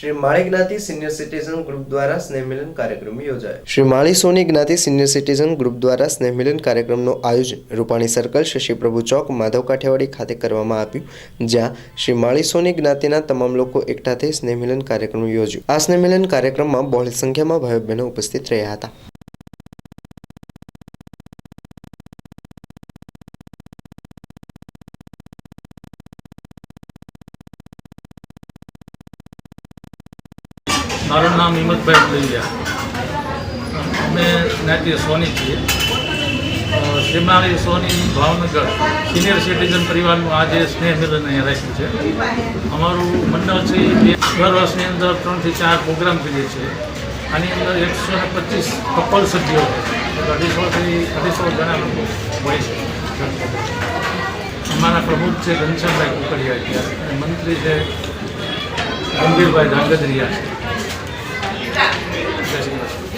શ્રી માળી જ્ઞાતિ senior citizen group દ્વારા સ્નેહ મિલન કાર્યક્રમ યોજાયો. શ્રી માળી સોની જ્ઞાતિ સિનિયર સિટીઝન ગ્રુપ દ્વારા સ્નેહ મિલન કાર્યક્રમનું આયોજન રૂપાણી સર્કલ શશીપ્રભુ ચોક, માધવ કાઠિયાવાડી ખાતે કરવામાં આવ્યું, જ્યાં શ્રી માળી સોની જ્ઞાતિના તમામ લોકો એકઠા થઈ સ્નેહ મિલન કાર્યક્રમ યોજ્યું. આ સ્નેહ મિલન કાર્યક્રમમાં બહોળી સંખ્યામાં ભાઈઓ બહેનો ઉપસ્થિત રહ્યા હતા. મારું નામ હિંમતભાઈ ભુલિયા અમે જ્ઞાતિ સોની છીએ. શ્રીમાળી સોની ભાવનગર સિનિયર સિટીઝન પરિવારનું આજે સ્નેહ મિલન અહીંયા રાખ્યું છે. અમારું મંડળ છે એ દર વર્ષની અંદર ત્રણથી ચાર પ્રોગ્રામ કરીએ છીએ. આની અંદર એકસો ને પચીસ કપલ સભ્યો અઢીસોથી અઢીસો ઘણા લોકો હોય છે. અમારા પ્રમુખ છે ઘનશ્યામભાઈ કુકડિયા મંત્રી છે ગંભીરભાઈ ધાંગધ્રિયા છે. જય શ્રી કૃષ્ણ